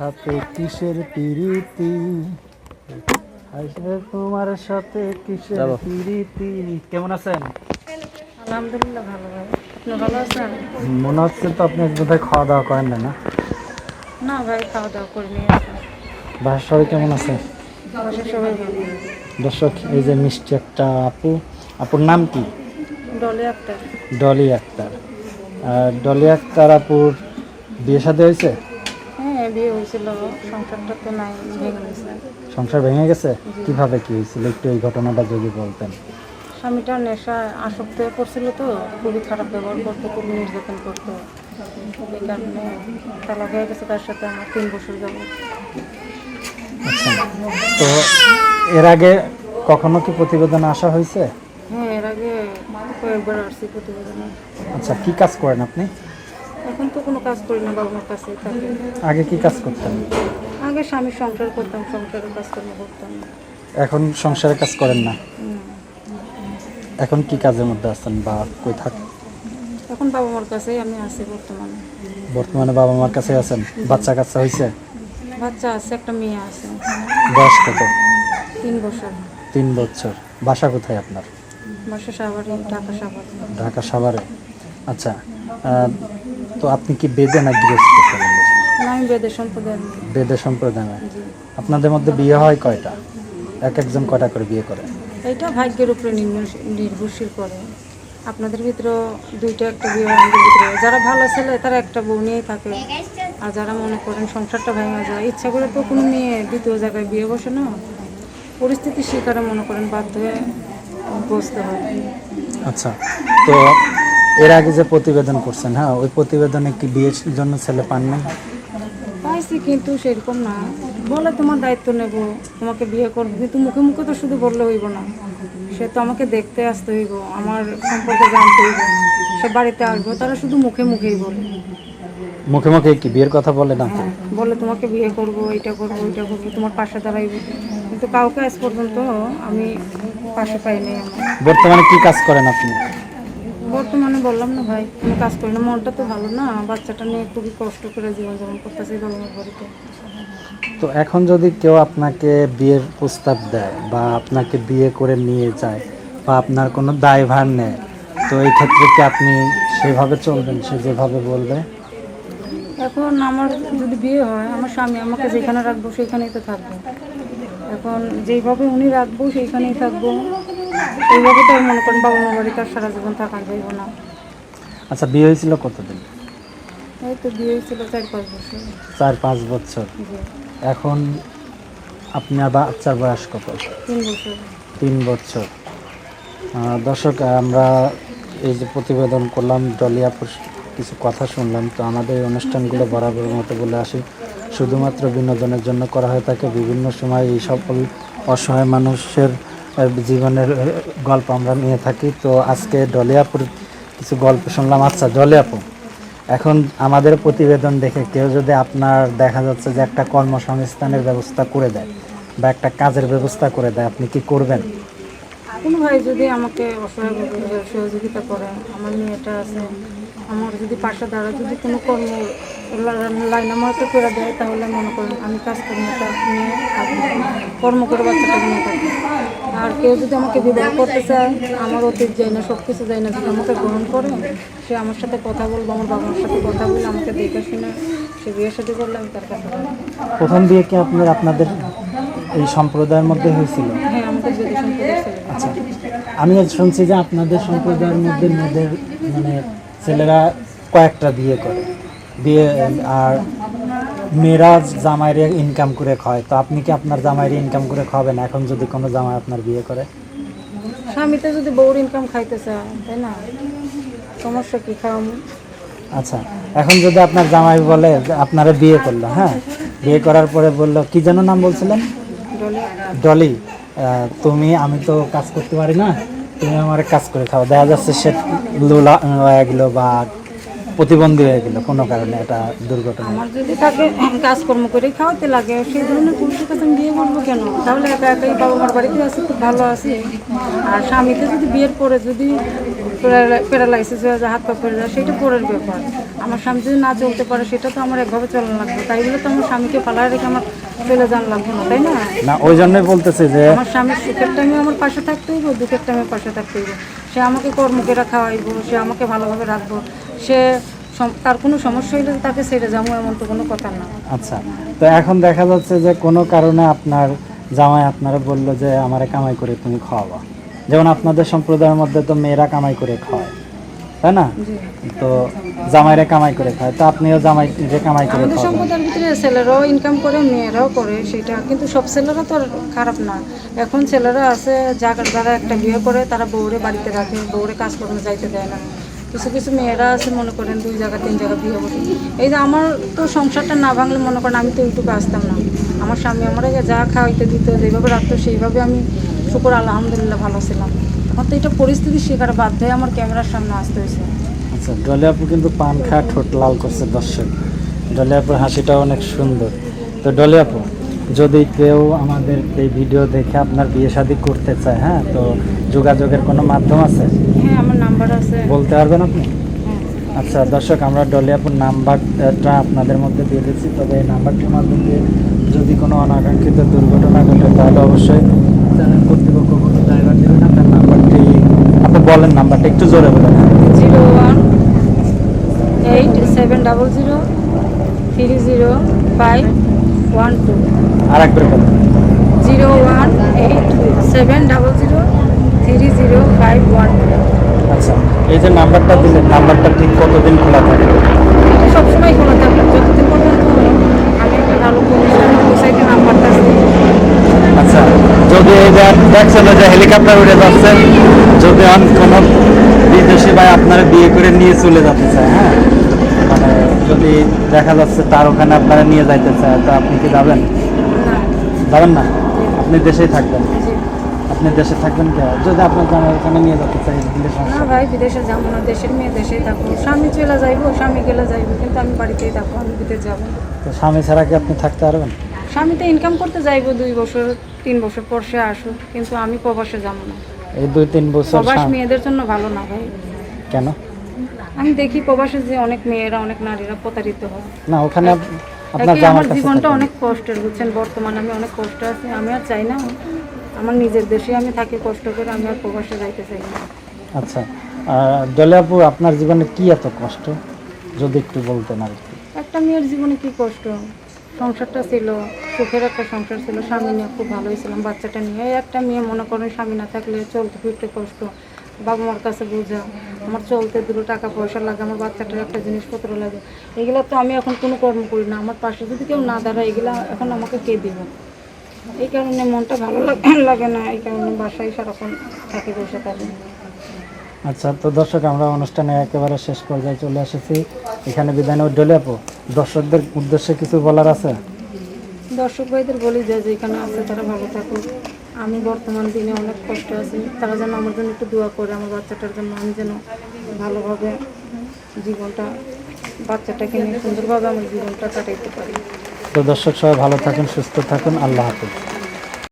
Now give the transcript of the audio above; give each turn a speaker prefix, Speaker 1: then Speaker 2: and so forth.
Speaker 1: সাথে কিসের পিরিতি? তোমার সাথে কিসের পিরিতি? কেমন আছেন?
Speaker 2: আলহামদুলিল্লাহ ভালো ভাই আপনি ভালো আছেন?
Speaker 1: মনে হচ্ছে তো আপনি বোধহয় খাওয়া দাওয়া করেন না না?
Speaker 2: না ভাই খাওয়া দাওয়া করিনি
Speaker 1: বাসার সবাই কেমন আছে? দর্শক এই যে মিষ্টি একটা আপু আপুর নাম কি?
Speaker 2: ডলে একটা
Speaker 1: ডলি আক্তার। আর ডলি আক্তার আপুর বিয়ে সাথে হয়েছে?
Speaker 2: হ্যাঁ বিয়ে হয়েছিল সংসারটা তো নাই ভেঙে গেছে।
Speaker 1: সংসার ভেঙে গেছে? কীভাবে কি হয়েছিল? একটু এই ঘটনাটা যদি বলতেন।
Speaker 2: স্বামীটা নেশা আসক্ত হয়ে পড়ছিল তো খুবই খারাপ ব্যবহার করতো খুব নির্যাতন করতো। এই কারণে তালাক হয়ে গেছে তার সাথে আমার তিন বছর যাব
Speaker 1: আচ্ছা। তো এর আগে কখনো কি প্রতিবেদন আসা হয়েছে?
Speaker 2: হ্যাঁ এর আগে কয়েকবার আসছি প্রতিবেদনে।
Speaker 1: আচ্ছা কি কাজ করেন আপনি?
Speaker 2: এখন তো কোনো কাজ করি না বাবা মার কাছে থাকি।
Speaker 1: আগে কি কাজ করতেন?
Speaker 2: আগে স্বামীর সংসার করতাম সংসারের কাজকর্ম করতাম।
Speaker 1: এখন সংসারের কাজ করেন না? এখন কি কাজের মধ্যে আছেন বা কই থাকেন
Speaker 2: এখন বাবা মার কাছেই আমি আছি বর্তমানে।
Speaker 1: বর্তমানে বাবা মার কাছে আছেন? বাচ্চা কাচ্চা হয়েছে
Speaker 2: বাচ্চা আছে একটা মেয়ে আছে।
Speaker 1: বয়স কত?
Speaker 2: তিন বছর।
Speaker 1: তিন বছর। বাসা কোথায় আপনার?
Speaker 2: বাসা সাভারে ঢাকা সাভারে।
Speaker 1: ঢাকা সাভারে। আচ্ছা তো আপনি কি বেদে না গৃহস্থ বেদে সম্প্রদায় আপনাদের মধ্যে বিয়ে হয় কয়টা? এক একজন কয়টা করে বিয়ে করে?
Speaker 2: এটা ভাগ্যের উপরে নির্ভর- নির্ভরশীল করে। আপনাদের ভিতরে দুইটা একটা বিয়ে আমাদের ভিতরে যারা ভালো ছেলে তারা একটা বউ নিয়েই থাকে। আর যারা মনে করেন সংসারটা ভেঙে যায় ইচ্ছা করে তো কোনো মেয়ে দ্বিতীয় জায়গায় বিয়ে বসে না। পরিস্থিতির শিকারে মনে করেন বাধ্য হয়ে বসতে হয়।
Speaker 1: আচ্ছা তো এর আগে যে প্রতিবেদন করছেন হ্যাঁ ওই প্রতিবেদনে কি বিয়ের জন্য ছেলে পান নাই?
Speaker 2: পাইছি কিন্তু সেরকম না। বলে তোমার দায়িত্ব নেব তোমাকে বিয়ে করব। কিন্তু মুখে মুখে তো শুধু বললে হইব না। সে তো আমাকে দেখতে আসতে হইব আমার সম্পর্কে জানতে হইব। সে বাড়িতে আসব তারা শুধু মুখে মুখেই বলে।
Speaker 1: মুখে মুখে কি বিয়ের কথা বলে না?
Speaker 2: হ্যাঁ, বলে তোমাকে বিয়ে করব এটা করব ওইটা করব তোমার পাশে দাঁড়াইব। কিন্তু কাউকে আজ পর্যন্ত আমি পাশে পাইনি
Speaker 1: বর্তমানে কি কাজ করেন আপনি?
Speaker 2: বর্তমানে বললাম না ভাই কোনো কাজ করি না। মনটা তো ভালো না বাচ্চাটা নিয়ে খুবই কষ্ট করে জীবনযাপন করতেছি বাবা মার বাড়িতে
Speaker 1: তো এখন যদি কেউ আপনাকে বিয়ের প্রস্তাব দেয় বা আপনাকে বিয়ে করে নিয়ে যায় বা আপনার কোনো দায়ভার নেয় তো এই ক্ষেত্রে কি আপনি সেভাবে চলবেন? সে যেভাবে বলবে?
Speaker 2: এখন আমার যদি বিয়ে হয় আমার স্বামী আমাকে যেখানে রাখব সেখানেই তো থাকব। এখন যেইভাবে উনি রাখব সেইখানেই থাকব। এইভাবে তো মনে করেন বাবা মার বাড়িতে আর সারা জীবন থাকা যাইব না।
Speaker 1: আচ্ছা বিয়ে হয়েছিল কতদিন?
Speaker 2: এই তো বিয়ে হয়েছিল চার পাঁচ বছর।
Speaker 1: চার পাঁচ বছর। এখন আপনার বাচ্চার বয়স কত?
Speaker 2: তিন বছর।
Speaker 1: তিন বছর। দর্শক আমরা এই যে প্রতিবেদন করলাম ডলিয়াপুর কিছু কথা শুনলাম তো আমাদের এই অনুষ্ঠানগুলো বরাবর মতো বলে আসি। শুধুমাত্র বিনোদনের জন্য করা হয়ে থাকে। বিভিন্ন সময় এই সকল অসহায় মানুষের জীবনের গল্প আমরা নিয়ে থাকি। তো আজকে ডলিয়াপুর কিছু গল্প শুনলাম। আচ্ছা ডলিয়াপু এখন আমাদের প্রতিবেদন দেখে কেউ যদি আপনার দেখা যাচ্ছে যে একটা কর্মসংস্থানের ব্যবস্থা করে দেয় বা একটা কাজের ব্যবস্থা করে দেয়, আপনি কি করবেন?
Speaker 2: কোনো ভাই যদি আমাকে অসহায়ভাবে সহযোগিতা করে আমার মেয়েটা আছে আমার যদি পাশে দাঁড়া যদি কোনো কর্ম লাইন আমাকে করে দেয় তাহলে মনে করেন আমি কাজ কর্মটা নিয়ে কর্ম করে বাচ্চাটাকে নিয়ে থাকব আর কেউ যদি আমাকে বিবাহ করতে চায় আমার অতীত যায় না সব কিছু যায় না যদি আমাকে গ্রহণ করে সে আমার সাথে কথা বলব আমার বাবার সাথে কথা বলে আমাকে দেখে শুনে সে বিয়ের সাথে করলে আমি তার কাছে
Speaker 1: প্রথম বিয়ে কি আপনার আপনাদের এই সম্প্রদায়ের মধ্যে হয়েছিল?
Speaker 2: হ্যাঁ আমাদের যদি
Speaker 1: আচ্ছা। আমি শুনছি যে আপনাদের সম্প্রদায়ের মধ্যে মেয়েদের মানে ছেলেরা কয়েকটা বিয়ে করে। বিয়ে আর মেয়েরা জামাইরে ইনকাম করে খায় তো আপনি কি আপনার জামাইরে ইনকাম করে খাবেন এখন যদি কোনো জামাই আপনার বিয়ে করে?
Speaker 2: স্বামীতে যদি বউর ইনকাম খাইতে চায় তাই না? সমস্যা কি খাওয়াম
Speaker 1: আচ্ছা এখন যদি আপনার জামাই বলে আপনারা বিয়ে করল হ্যাঁ? বিয়ে করার পরে বলল কি যেন নাম বলছিলেন?
Speaker 2: ডলি।
Speaker 1: তুমি আমি তো কাজ করতে পারি না। তুমি আমার কাজ করে খাও। দেখা যাচ্ছে সে লোলা হয়ে গেলো বা প্রতিবন্ধী হয়ে গেলো, কোনো কারণে এটা দুর্ঘটনা।
Speaker 2: আমার যদি তাকে কাজকর্ম করে খাওয়াতে লাগে, সেই জন্য পুরুষের কাছে আমি বিয়ে করব কেন? তাহলে একা একাই বাবা মার বাড়িতে আছে, খুব ভালো আছি। আর স্বামীকে যদি বিয়ের পরে যদি প্যারালাইসিস হয়ে যায় হাত পা পড়ে যায়, সেটা পরের ব্যাপার। আমার স্বামী যদি না চলতে পারে সেটা তো আমার একভাবে চলা লাগবে। তাই বলে তো আমার স্বামীকে ফালায় রেখে আমার চলে যান লাগবে না তাই না?
Speaker 1: না ওই জন্যই বলতেছে যে
Speaker 2: আমার স্বামীর সুখের টাইমে আমার পাশে থাকতে হইব দুঃখের টাইমে পাশে থাকতে হইব সে আমাকে কর্মকেরা খাওয়াইব সে আমাকে ভালোভাবে রাখব। সে তার কোনো সমস্যা হইলে তাকে ছেড়ে যাব এমন তো কোনো কথা না।
Speaker 1: আচ্ছা তো এখন দেখা যাচ্ছে যে কোনো কারণে আপনার জামাই আপনারা বলল যে আমারে কামাই করে তুমি খাওয়াবা। যেমন আপনাদের সম্প্রদায়ের মধ্যে তো মেয়েরা কামাই করে খাওয়ায়। তাই না? তো জামাইরা কামাই করে খায়। তো আপনিও জামাই যে কামাই করে
Speaker 2: আমাদের সম্প্রদায়ের ভিতরে ছেলেরাও ইনকাম করে মেয়েরাও করে সেটা কিন্তু সব ছেলেরা তো খারাপ না। এখন ছেলেরা আছে যারা যারা একটা বিয়ে করে তারা বউরে বাড়িতে রাখে বউরে কাজ করতে যাইতে দেয় না। কিছু কিছু মেয়েরা আছে মনে করেন দুই জায়গা তিন জায়গা বিয়ে করে। এই যে আমার তো সংসারটা না ভাঙলে মনে করেন আমি তো ওইটুকু আসতাম না। আমার স্বামী আমার যা খাওয়াইতে দিত যেভাবে রাখতো সেইভাবে আমি শুকুর আলহামদুলিল্লাহ ভালো ছিলাম। এটা পরিস্থিতি শিকার বাধ্য হয়ে আমার ক্যামেরার সামনে আসতে হয়েছে।
Speaker 1: আচ্ছা ডলি আপু কিন্তু পান খাওয়া ঠোঁট লাল করছে দর্শক। ডলি আপুর হাসিটা অনেক সুন্দর। তো ডলি আপু যদি কেউ আমাদের এই ভিডিও দেখে আপনার বিয়ে শাদী করতে চায় হ্যাঁ তো যোগাযোগের কোনো মাধ্যম আছে?
Speaker 2: হ্যাঁ আমার নাম্বার আছে।
Speaker 1: বলতে পারবেন আপনি?
Speaker 2: হ্যাঁ।
Speaker 1: আচ্ছা দর্শক আমরা ডলিয়াপুর নাম্বারটা আপনাদের মধ্যে দিয়ে দিচ্ছি তবে এই নাম্বারটির মাধ্যমে যদি কোনো অনাকাঙ্ক্ষিত দুর্ঘটনা ঘটে তাহলে অবশ্যই চ্যানেল কর্তৃপক্ষ কোনো ড্রাইভার দেবে না তার নাম্বারটি আপনি বলেন নাম্বারটা একটু জোরে বলেন।
Speaker 2: Zero one eight seven double zero three zero five one two.
Speaker 1: আর একবার বলেন।
Speaker 2: Zero one eight seven double zero three zero five one two.
Speaker 1: আচ্ছা এই যে নাম্বারটা দিলেন নাম্বারটা ঠিক কতদিন খোলা থাকে
Speaker 2: এটা সবসময় খোলা থাকবে যতদিন পর্যন্ত আমি একটা ভালো প্রতিষ্ঠান সোসাইটির নাম্বারটা দিই
Speaker 1: আচ্ছা যদি দেখছেন যে হেলিকপ্টার উড়ে যাচ্ছে যদি কোনো বিদেশি ভাই আপনারা বিয়ে করে নিয়ে চলে যেতে চায় হ্যাঁ? মানে যদি দেখা যাচ্ছে তার ওখানে আপনারা নিয়ে যাইতে চায় তো আপনি কি যাবেন? যাবেন না? আপনি দেশেই থাকবেন? আপনি দেশে থাকবেন কে? যদি আপনার জামাই ওখানে নিয়ে যেতে চাই
Speaker 2: না ভাই বিদেশে যাব না দেশের মেয়ে দেশেই থাকব। স্বামী চলে যাইবো স্বামী গেলে যাইবো কিন্তু আমি বাড়িতেই থাকব আমি বিদেশ যাব
Speaker 1: তো স্বামী ছাড়া কি আপনি থাকতে পারবেন?
Speaker 2: স্বামী তো ইনকাম করতে যাইবো দুই বছর তিন বছর পর সে আসুক কিন্তু আমি প্রবাসে যাব না।
Speaker 1: এই দুই তিন বছর
Speaker 2: প্রবাস মেয়েদের জন্য ভালো না ভাই।
Speaker 1: কেন?
Speaker 2: আমি দেখি প্রবাসে যে অনেক মেয়েরা অনেক নারীরা প্রতারিত হয়।
Speaker 1: না ওখানে আপ- আপনার
Speaker 2: আমার জীবনটা অনেক কষ্টের বুঝছেন? বর্তমানে আমি অনেক কষ্ট আছি আমি আর চাই না। আমার নিজের দেশে আমি থাকি কষ্ট করে আমি আর প্রবাসে যাইতে চাই না।
Speaker 1: আচ্ছা আপু আপনার জীবনে কি এত কষ্ট? যদি একটু বলতেন আর
Speaker 2: একটা মেয়ের জীবনে কি কষ্ট? সংসারটা ছিল সুখের একটা সংসার ছিল, স্বামী নিয়ে খুব ভালোই ছিলাম বাচ্চাটা নিয়ে। একটা মেয়ে, মনে করেন স্বামী না থাকলে চলতে ফিরতে কষ্ট। বাবা মার কাছে বোঝা, আমার চলতে দুটো টাকা পয়সা লাগে, আমার বাচ্চাটার একটা জিনিসপত্র লাগে। এগুলো তো আমি এখন কোনো কর্ম করি না, আমার পাশে যদি কেউ না দাঁড়ায়, এগুলো এখন আমাকে কে দিব? এই কারণে মনটা ভালো লাগে না, এই কারণে বাসায় সারাক্ষণ থাকি বসে থাকি।
Speaker 1: আচ্ছা তো দর্শক, আমরা অনুষ্ঠানে একেবারে শেষ পর্যায়ে চলে এসেছি। এখানে বিদায় নেব ডলে আপু, দর্শকদের উদ্দেশ্যে কিছু বলার আছে?
Speaker 2: দর্শক ভাইদের বলি যে, যেখানে আছে তারা ভালো থাকুক। আমি বর্তমান দিনে অনেক কষ্ট আছি। তারা যেন আমার জন্য একটু দোয়া করে, আমার বাচ্চাটার জন্য আমি যেন ভালোভাবে জীবনটা, বাচ্চাটাকে নিয়ে সুন্দরভাবে আমার জীবনটা কাটাইতে পারি।
Speaker 1: তো দর্শক সবাই ভালো থাকুন, সুস্থ থাকুন। আল্লাহ হাফিজ।